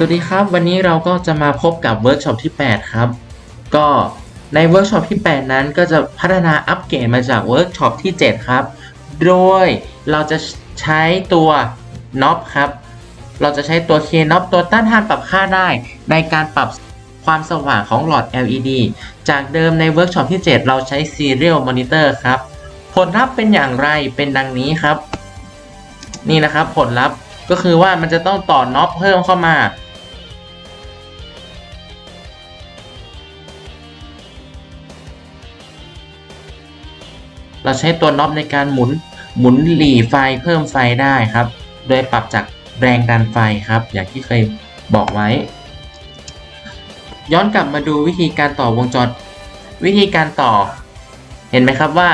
สวัสดีครับ วันนี้เราก็จะมาพบกับเวิร์กช็อปที่ 8 ครับ ก็ในเวิร์กช็อปที่ 8 นั้นก็จะพัฒนาอัปเกรดมาจากเวิร์กช็อปที่ 7 ครับ โดยเราจะใช้ตัวน็อปครับ เราจะใช้ตัวเคน็อปตัวต้านทานปรับค่าได้ ในการปรับความสว่างของหลอด LED จากเดิมในเวิร์กช็อปที่ 7 เราใช้ Serial Monitor ครับ ผลลัพธ์เป็นอย่างไรเป็นดังนี้ครับ นี่นะครับผลลัพธ์ก็คือว่ามันจะต้องต่อน็อปเพิ่มเข้ามา เราใช้ตัวน็อปในการหมุนหมุนหลีไฟเพิ่มไฟได้ครับ โดยปรับจากแรงดันไฟครับ อย่างที่เคยบอกไว้ ย้อนกลับมาดูวิธีการต่อวงจร วิธีการต่อ เห็นไหมครับว่า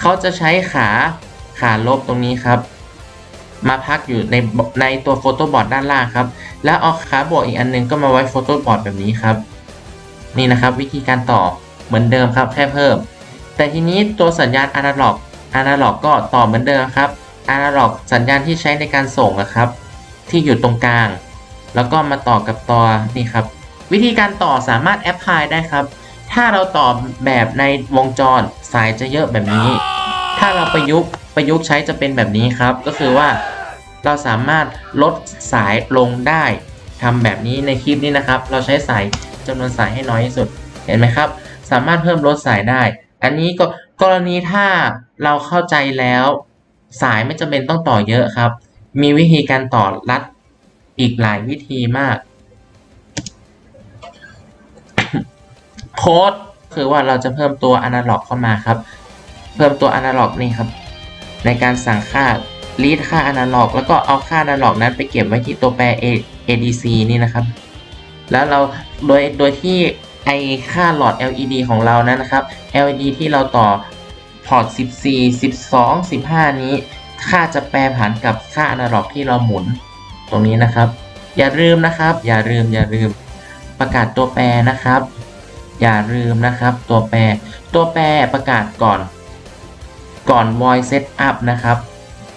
เขาจะใช้ขาขาลบตรงนี้ครับ มาพักอยู่ในในตัวโฟโต้บอร์ดด้านล่างครับ แล้วเอาขาบวกอีกอันนึงก็มาไว้โฟโต้บอร์ดแบบนี้ครับ นี่นะครับ วิธีการต่อเหมือนเดิมครับแค่เพิ่ม แต่ทีนี้ตัวสัญญาณอนาล็อกอนาล็อกก็ต่อเหมือนเดิมครับอนาล็อกสัญญาณที่ใช้ในการส่งนะครับ ที่อยู่ตรงกลาง แล้วก็มาต่อกับตัวนี่ครับ วิธีการต่อสามารถแอปพลายได้ครับ ถ้าเราต่อแบบในวงจรสายจะเยอะแบบนี้ ถ้าเราประยุกต์ประยุกต์ใช้จะเป็นแบบนี้ครับ ก็คือว่าเราสามารถลดสายลงได้ทำแบบนี้ในคลิปนี้นะครับ เราใช้สายจำนวนสายให้น้อยที่สุด เห็นไหมครับ สามารถเพิ่มลดสายได้ อันนี้ก็กรณีถ้าเราเข้าใจแล้ว สายไม่จำเป็นต้องต่อเยอะครับ มีวิธีการต่อรัดอีกหลายวิธีมากโค้ดคือว่าเราจะเพิ่มตัวอนาล็อกเข้ามาครับ เพิ่มตัวอนาล็อกนี่ครับ ในการสั่งค่ารีดค่าอนาล็อก แล้วก็เอาค่าอนาล็อกนั้นไปเก็บไว้ที่ตัวแปร A- ADC นี่นะครับ แล้วเราโดยโดยที่ ไอค่าหลอด LED ของเรานั้นนะครับ LED ที่เราต่อพอร์ต 14 12 15 นี้ ค่าจะแปรผันกับค่าอนาล็อกที่เราหมุนตรงนี้นะครับ อย่าลืมนะครับ อย่าลืมอย่าลืมประกาศตัวแปรนะครับ อย่าลืมนะครับ ตัวแปรตัวแปรประกาศก่อน ก่อน voice setup นะครับ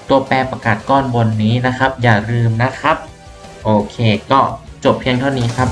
ตัวแปรประกาศก้อนบนนี้นะครับ อย่าลืมนะครับ โอเค ก็จบเพียงเท่านี้ครับ